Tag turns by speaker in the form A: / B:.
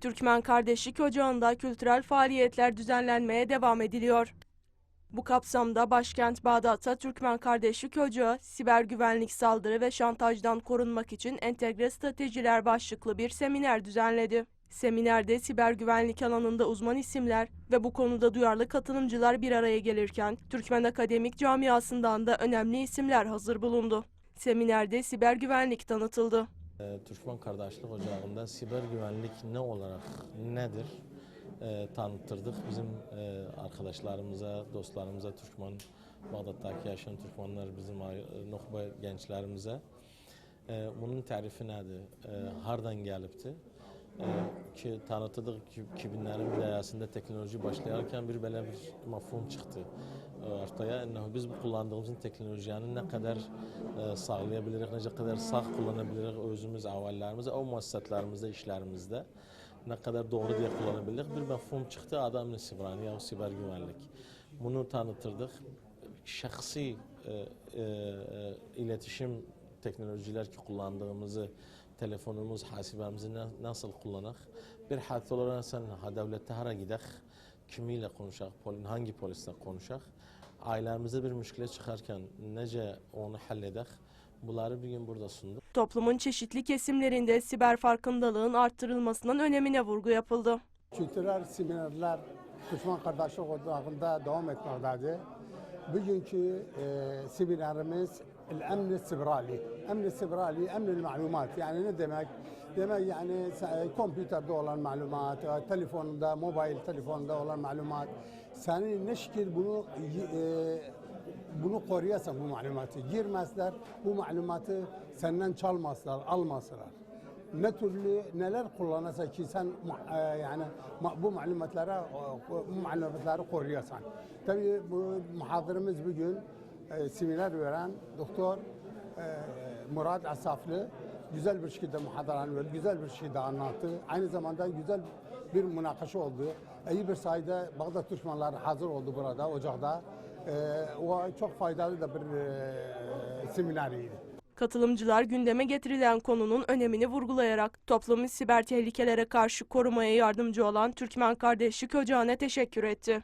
A: Türkmen Kardeşlik Ocağı'nda kültürel faaliyetler düzenlenmeye devam ediliyor. Bu kapsamda başkent Bağdat'ta Türkmen Kardeşlik Ocağı, siber güvenlik saldırı ve şantajdan korunmak için entegre stratejiler başlıklı bir seminer düzenledi. Seminerde siber güvenlik alanında uzman isimler ve bu konuda duyarlı katılımcılar bir araya gelirken Türkmen akademik camiasından da önemli isimler hazır bulundu. Seminerde siber güvenlik tanıtıldı.
B: Ee, Türkmen Kardeşlik Ocağı'nda siber güvenlik ne olarak nedir e, tanıttırdık. Bizim e, arkadaşlarımıza, dostlarımıza, Türkmen, Bağdat'taki yaşayan Türkmenler, bizim ay- Nuhba gençlerimize e, bunun tarifi nedir? E, hardan gelipti? Ki tanıttık ki 2000'lerin bidayasında teknoloji başlayarken bir böyle bir mafhum çıktı e, ortaya. Ennehu biz bu kullandığımız teknolojiyi ne kadar e, sağlayabiliriz, ne kadar sağ kullanabiliriz özümüz, avallarımızda, o muassesatlarımızda, işlerimizde ne kadar doğru diye kullanabiliriz. Bir mefhum çıktı adam sibrani ya siber güvenlik. Bunu tanıtırdık. Şahsi e, e, e, iletişim teknolojiler ki kullandığımızı telefonumuz, hasibemizi na- nasıl kullanak? Bir hadise olarak sen ha devlette hara gidek, kimiyle konuşak, pol- hangi polisle konuşak? Ailemizde bir müşkile çıkarken nece onu halledek? Bunları bir gün burada sunduk.
A: Toplumun çeşitli kesimlerinde siber farkındalığın arttırılmasının önemine vurgu yapıldı.
C: kültürel seminerler Türkmen Kardeşlik Ocağı'nda devam etmektedir. Bugünkü e, seminerimiz el-emn sibrali. Emn sibrali, emn malumat. Yani ne demek? Demek yani se- kompüterde olan malumat, e, telefonda, mobil telefonda olan malumat. Senin ne şekil bunu e, bunu koruyorsan bu malumatı girmezler, bu malumatı senden çalmazlar, almazlar ne türlü neler kullanırsa ki sen e, yani bu malumatlara bu malumatları koruyorsan. Tabii bu muhadırımız bugün e, seminer veren doktor e, Murat Asaflı güzel bir şekilde muhadaranı verdi, güzel bir şekilde anlattı. Aynı zamanda güzel bir münakaşa oldu. İyi bir sayıda Bağdat Türkmenleri hazır oldu burada, ocakta. E, o çok faydalı da bir e, semineriydi.
A: Katılımcılar gündeme getirilen konunun önemini vurgulayarak toplumu siber tehlikelere karşı korumaya yardımcı olan Türkmen Kardeşlik Ocağı'na teşekkür etti.